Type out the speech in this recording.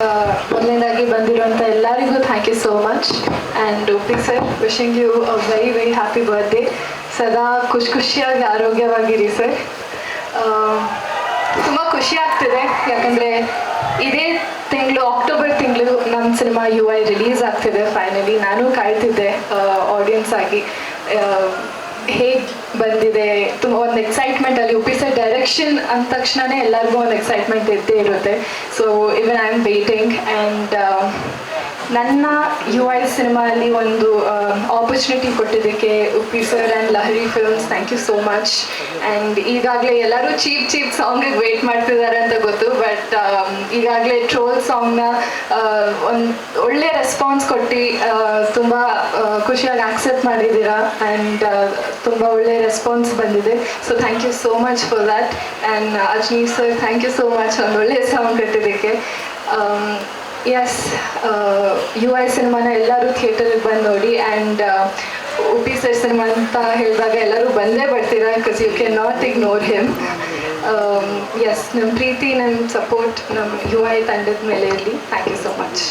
ಮೊದಲನೇದಾಗಿ ಬಂದಿರುವಂಥ ಎಲ್ಲರಿಗೂ thank you so much and Uppi sir wishing you a very very happy birthday ಸದಾ ಖುಷಿ ಖುಷಿಯಾಗಿ ಆರೋಗ್ಯವಾಗಿರಿ ಸರ್ ತುಂಬ ಖುಷಿ ಆಗ್ತಿದೆ. ಯಾಕಂದರೆ ಇದೇ ತಿಂಗಳು ಅಕ್ಟೋಬರ್ ತಿಂಗಳು ನಮ್ಮ ಸಿನಿಮಾ ಯು ಐ ರಿಲೀಸ್ ಆಗ್ತಿದೆ ಫೈನಲಿ ನಾನು ಕಾಯ್ತಿದ್ದೆ ಆಡಿಯನ್ಸ್ ಆಗಿ. ಹೇಗೆ ಬಂದಿದೆ, ತುಂಬ ಒಂದು ಎಕ್ಸೈಟ್ಮೆಂಟ್ ಅಲ್ಲಿ ಸರ್ ಅಂದ ತಕ್ಷಣನೇ ಎಲ್ಲರಿಗೂ ಒಂದು ಎಕ್ಸೈಟ್ಮೆಂಟ್ ಇದ್ದೇ ಇರುತ್ತೆ. So even I am waiting and ನನ್ನ ಯು ಐ ಸಿನಿಮಾದಲ್ಲಿ ಒಂದು ಆಪರ್ಚುನಿಟಿ ಕೊಟ್ಟಿದ್ದಕ್ಕೆ Uppi sir and Lahari films thank you so much and ಈಗಾಗಲೇ ಎಲ್ಲರೂ ಚೀಪ್ ಚೀಪ್ ಸಾಂಗಿಗೆ ವೇಟ್ ಮಾಡ್ತಿದ್ದಾರೆ ಅಂತ ಗೊತ್ತು. ಬಟ್ ಈಗಾಗಲೇ ಟ್ರೋಲ್ ಸಾಂಗ್ನ ಒಂದು ಒಳ್ಳೆ ರೆಸ್ಪಾನ್ಸ್ ಕೊಟ್ಟು ತುಂಬ ಖುಷಿಯಾಗಿ ಆಕ್ಸೆಪ್ಟ್ ಮಾಡಿದ್ದೀರಾ? ಆ್ಯಂಡ್ ತುಂಬ ಒಳ್ಳೆ ರೆಸ್ಪಾನ್ಸ್ ಬಂದಿದೆ. So thank you so much for that and Ajaneesh sir thank you so much ಒಂದು ಒಳ್ಳೆ ಸಾಂಗ್ ಕಟ್ಟಿದ್ದಕ್ಕೆ. ಎಸ್ ಯು ಐ ಸಿನಿಮಾನ ಎಲ್ಲರೂ ಥಿಯೇಟರ್ಗೆ ಬಂದು ನೋಡಿ. ಆ್ಯಂಡ್ ಉಪಿ ಸರ್ ಸಿನಿಮಾ ಅಂತ ಹೇಳಿದಾಗ ಎಲ್ಲರೂ ಬಂದೇ ಬರ್ತೀರಾ? Because you can not ignore him yes ನಮ್ಮ ಪ್ರೀತಿ ನಮ್ಮ ಸಪೋರ್ಟ್ ನಮ್ಮ ಯು ಐ ತಂಡದ ಮೇಲೆ ಇರಲಿ ಥ್ಯಾಂಕ್ ಯು ಸೋ ಮಚ್